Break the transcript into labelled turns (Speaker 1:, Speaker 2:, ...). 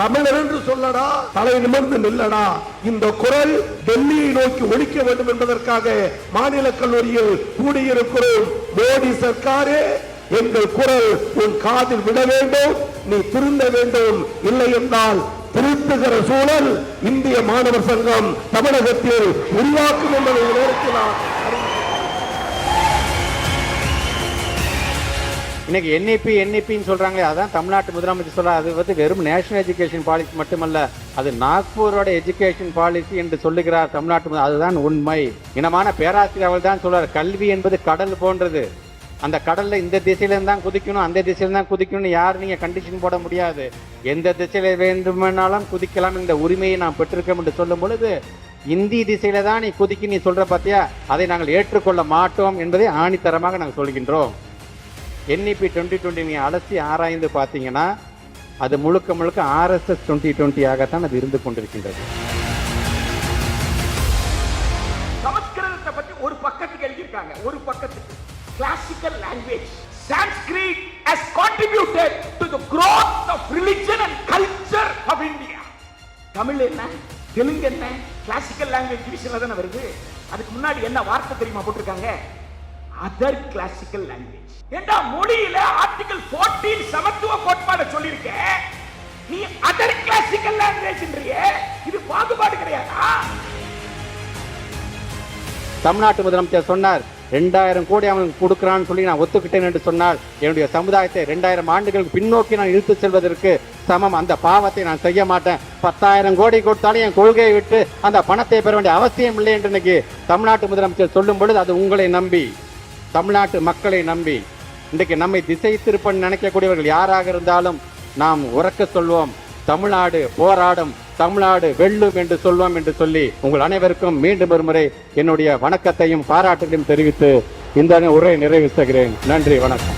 Speaker 1: தமிழர் என்று சொல்லடா தலை நிமிர்ந்து நில்லடா. இந்த குரல் டெல்லியை நோக்கி ஒழிக்க வேண்டும் என்பதற்காக மாநில கல்லூரியில் கூடியிருக்கிறோம். மோடி சர்க்காரே எங்கள் குரல் உன் காதில் விட வேண்டும் நீ திருந்த வேண்டும். இல்லை என்றால் திருத்துகிற சூழல் இந்திய மாணவர் சங்கம் தமிழகத்தில் உருவாக்கும் என்பதை இந்த
Speaker 2: இன்னைக்கு என்ஐபி என்ஐபின்னு சொல்றாங்களே அதான் தமிழ்நாட்டு முதலமைச்சர் சொல்றாரு. அது வந்து வெறும் நேஷனல் எஜுகேஷன் பாலிசி மட்டுமல்ல அது நாக்பூரோட எஜுகேஷன் பாலிசி என்று சொல்லுகிறார் தமிழ்நாட்டு அதுதான் உண்மை. இனமான பேராசிரியர் அவர் தான் சொல்றார் கல்வி என்பது கடல் போன்றது. அந்த கடல்ல இந்த திசையிலேருந்து தான் குதிக்கணும் அந்த திசையில தான் குதிக்கணும்னு யாரும் நீங்க கண்டிஷன் போட முடியாது. எந்த திசையில வேண்டுமானாலும் குதிக்கலாம் இந்த உரிமையை நாம் பெற்றிருக்கோம் என்று சொல்லும் பொழுது இந்தி திசையில தான் நீ குதிக்கு நீ சொல்ற பார்த்தியா அதை நாங்கள் ஏற்றுக்கொள்ள மாட்டோம் என்பதை ஆணித்தரமாக நாங்கள் சொல்கின்றோம். என்இபி டுவெண்ட்டி டுவெண்ட்டி நீங்கள் அலசி ஆராய்ந்து பார்த்தீங்கன்னா அது முழுக்க முழுக்க ஆர்எஸ்எஸ் டுவெண்ட்டி டுவெண்ட்டியாகத்தான் அது இருந்து கொண்டிருக்கின்றது.
Speaker 3: சமஸ்கிருதத்தை பற்றி ஒரு பக்கத்துக்கு எழுதியிருக்காங்க. ஒரு பக்கத்துக்கு. Classical language Sanskrit has contributed to the growth of religion and culture of India. Tamil என்ன? தெலுங்கு என்ன? கிளாசிக்கல் லாங்குவேஜ் டிவிஷன்ல தானே வருது. அதுக்கு முன்னாடி என்ன வார்த்தை தெரியுமா போட்டிருக்காங்க? அதர் கிளாசிக்கல் லாங்குவேஜ் ஏண்டா மொழியில ஆர்டிகல் 14 சமத்துவ கோட்பாடு சொல்லியிருக்க? நீ அதர் கிளாசிக்கல் லாங்குவேஜ்ன்றியே இது பாகுபாடு கிடையாதா?
Speaker 2: தமிழ்நாட்டு முதலமைச்சர் சொன்னார் ரெண்டாயிரம் கோடி அவன் கொடுக்குறான்னு சொல்லி நான் ஒத்துக்கிட்டேன் என்று சொன்னால் என்னுடைய சமுதாயத்தை ரெண்டாயிரம் ஆண்டுகளுக்கு பின்னோக்கி நான் இழுத்து செல்வதற்கு சமம். அந்த பாவத்தை நான் செய்ய மாட்டேன். பத்தாயிரம் கோடி கொடுத்தாலும் என் கொள்கையை விட்டு அந்த பணத்தை பெற வேண்டிய அவசியம் இல்லை என்று இன்னைக்கு தமிழ்நாட்டு முதலமைச்சர் சொல்லும் பொழுது அது உங்களை நம்பி தமிழ்நாட்டு மக்களை நம்பி இன்றைக்கு நம்மை திசை திருப்பன் நினைக்கக்கூடியவர்கள் யாராக இருந்தாலும் நாம் உறக்க சொல்வோம். தமிழ்நாடு போராடும் தமிழ்நாடு வெல்லும் என்று சொல்வோம் என்று சொல்லி உங்கள் அனைவருக்கும் மீண்டும் ஒருமுறை என்னுடைய வணக்கத்தையும் பாராட்டுகளையும் தெரிவித்து இந்த உரையை நிறைவு செய்கிறேன். நன்றி வணக்கம்.